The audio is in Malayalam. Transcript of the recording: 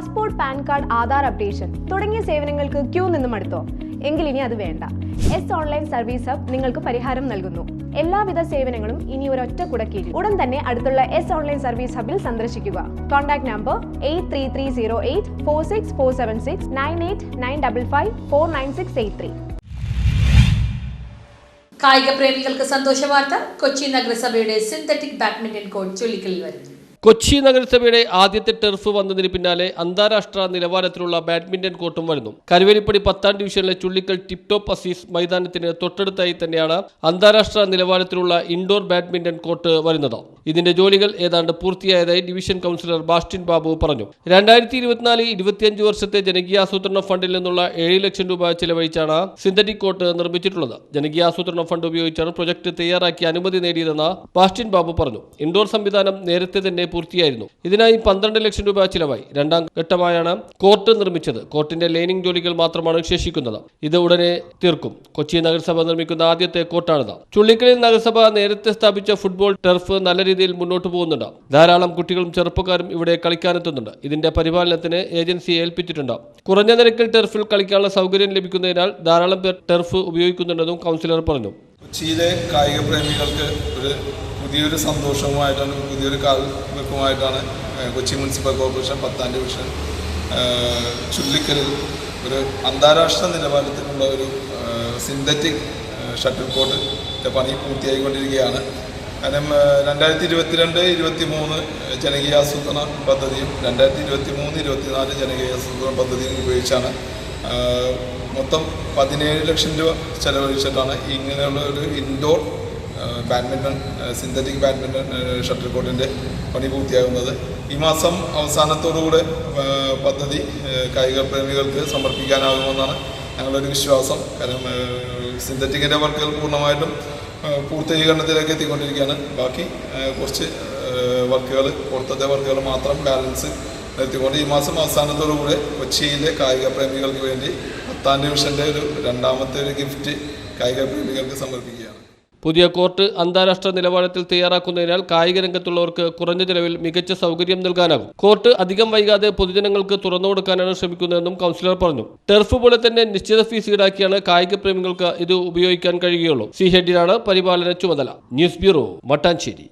Passport PAN card Aadhaar updation തുടങ്ങിയ സേവനങ്ങൾക്ക് ക്യൂ നിന്നും അടുത്തോ? എങ്കിൽ ഇനി അത് വേണ്ട. എസ് ഓൺലൈൻ സർവീസ് ഹബ് നിങ്ങൾക്ക് പരിഹാരം നൽകുന്നു. എല്ലാവിധ സേവനങ്ങളും ഇനി ഒരൊറ്റ കുടക്കീഴിൽ. ഉടൻ തന്നെ അടുത്തുള്ള എസ് ഓൺലൈൻ സർവീസ് ഹബിൽ സന്ദർശിക്കുക. Contact number eight three three zero eight four six four seven six nine eight nine double five four nine six eight three കായിക പ്രേമികൾക്ക് സന്തോഷ വാർത്ത കൊച്ചി നഗരസഭയുടെ സിന്തറ്റിക് ബാഡ്മിന്റൺ കോർട്ട് ചുള്ളിക്കലിൽ വരുന്നു. കൊച്ചി നഗരസഭയുടെ ആദ്യത്തെ ടെർഫ് വന്നതിന് പിന്നാലെ അന്താരാഷ്ട്ര നിലവാരത്തിലുള്ള ബാഡ്മിന്റൺ കോർട്ടും വരുന്നു. കരുവേലിപ്പടി പത്താം ഡിവിഷനിലെ ചുള്ളിക്കൽ ടിപ് ടോപ്പ് അസീസ് മൈതാനത്തിന് തൊട്ടടുത്തായി തന്നെയാണ് അന്താരാഷ്ട്ര നിലവാരത്തിലുള്ള ഇൻഡോർ ബാഡ്മിന്റൺ കോർട്ട് വരുന്നത്. ഇതിന്റെ ജോലികൾ ഏതാണ്ട് പൂർത്തിയായതായി ഡിവിഷൻ കൗൺസിലർ ബാസ്റ്റിൻ ബാബു പറഞ്ഞു. രണ്ടായിരത്തി ഇരുപത്തിനാല് ഇരുപത്തിയഞ്ച് വർഷത്തെ ജനകീയാസൂത്രണ ഫണ്ടിൽ നിന്നുള്ള ഏഴ് ലക്ഷം രൂപ ചെലവഴിച്ചാണ് സിന്തറ്റിക് കോർട്ട് നിർമ്മിച്ചിട്ടുള്ളത്. ജനകീയാസൂത്രണ ഫണ്ട് ഉപയോഗിച്ചാണ് പ്രൊജക്ട് തയ്യാറാക്കി അനുമതി നേടിയതെന്ന് ബാസ്റ്റിൻ ബാബു പറഞ്ഞു. ഇൻഡോർ സംവിധാനം നേരത്തെ തന്നെ പൂർത്തിയായിരുന്നു. ഇതിനായി പന്ത്രണ്ട് ലക്ഷം രൂപ ചിലവായി. രണ്ടാം ഘട്ടമായാണ് കോർട്ട് നിർമ്മിച്ചത്. കോർട്ടിന്റെ ലൈനിംഗ് ജോലികൾ മാത്രമാണ് ശേഷിക്കുന്നത് ഇത് ഉടനെ തീർക്കും. കൊച്ചി നഗരസഭ നിർമ്മിക്കുന്ന ആദ്യത്തെ കോർട്ടാണിത്. ചുള്ളിക്കലിൽ നഗരസഭ നേരത്തെ സ്ഥാപിച്ച ഫുട്ബോൾ ടെർഫ് നല്ല രീതിയിൽ മുന്നോട്ട് പോകുന്നുണ്ട്. ധാരാളം കുട്ടികളും ചെറുപ്പക്കാരും ഇവിടെ കളിക്കാനെത്തുന്നുണ്ട്. ഇതിന്റെ പരിപാലനത്തിന് ഏജൻസിയെ ഏൽപ്പിച്ചിട്ടുണ്ട്. കുറഞ്ഞ നിരക്കിൽ ടെർഫിൽ കളിക്കാനുള്ള സൗകര്യം ലഭിക്കുന്നതിനാൽ ധാരാളം പേർ ടെർഫ് ഉപയോഗിക്കുന്നുണ്ടെന്നും കൗൺസിലർ പറഞ്ഞു. കൊച്ചിയിലെ കായിക പ്രേമികൾക്ക് ഒരു പുതിയൊരു സന്തോഷവുമായിട്ടാണ് പുതിയൊരു കാൽവെപ്പുമായിട്ടാണ് കൊച്ചി മുനിസിപ്പൽ കോർപ്പറേഷൻ പത്താം ഡിവിഷൻ ചുള്ളിക്കലിൽ ഒരു അന്താരാഷ്ട്ര നിലവാരത്തിലുള്ള ഒരു സിന്തറ്റിക് ഷട്ടിൽ കോർട്ടിന്റെ പണി പൂർത്തിയായിക്കൊണ്ടിരിക്കുകയാണ്. കാരണം രണ്ടായിരത്തി ഇരുപത്തിരണ്ട് ഇരുപത്തി മൂന്ന് ജനകീയ ആസൂത്രണ പദ്ധതിയും രണ്ടായിരത്തി ഇരുപത്തി മൂന്ന് ഇരുപത്തിനാല് ജനകീയാസൂത്രണ പദ്ധതിയും ഉപയോഗിച്ചാണ് മൊത്തം പതിനേഴ് ലക്ഷം രൂപ ചെലവഴിച്ചിട്ടാണ് ഇങ്ങനെയുള്ള ഒരു indoor badminton synthetic badminton shuttle കോർട്ടിന്റെ പണി പൂർത്തിയാകുന്നത്. ഈ മാസം അവസാനത്തോടുകൂടെ പദ്ധതി കായിക പ്രേമികൾക്ക് സമർപ്പിക്കാനാകുമെന്നാണ് ഞങ്ങളൊരു വിശ്വാസം. കാരണം സിന്തറ്റിക്കിന്റെ വർക്കുകൾ പൂർണമായിട്ടും പൂർത്തീകരണത്തിലേക്ക് എത്തിക്കൊണ്ടിരിക്കുകയാണ്. ബാക്കി കുറച്ച് വർക്കുകൾ പുറത്തത്തെ വർക്കുകൾ മാത്രം ബാലൻസ് നിർത്തിക്കൊണ്ട് ഈ മാസം അവസാനത്തോടുകൂടെ കൊച്ചിയിലെ കായിക പ്രേമികൾക്ക് വേണ്ടി പത്താം ഡിവിഷന്റെ ഒരു രണ്ടാമത്തെ ഒരു ഗിഫ്റ്റ് കായിക പ്രേമികൾക്ക് സമർപ്പിക്കുകയാണ്. പുതിയ കോർട്ട് അന്താരാഷ്ട്ര നിലവാരത്തിൽ തയ്യാറാക്കുന്നതിനാൽ കായിക രംഗത്തുള്ളവർക്ക് കുറഞ്ഞ ചെലവിൽ മികച്ച സൗകര്യം നൽകാനാകും. കോർട്ട് അധികം വൈകാതെ പൊതുജനങ്ങൾക്ക് തുറന്നു കൊടുക്കാനാണ് ശ്രമിക്കുന്നതെന്നും കൗൺസിലർ പറഞ്ഞു. ടെർഫ് പോലെ തന്നെ നിശ്ചിത ഫീസ് ഈടാക്കിയാണ് കായിക പ്രേമികൾക്ക് ഇത് ഉപയോഗിക്കാൻ കഴിയുകയുള്ളൂ. സി ഹെഡിനാണ് പരിപാലന ചുമതല. News bureau Mattancherry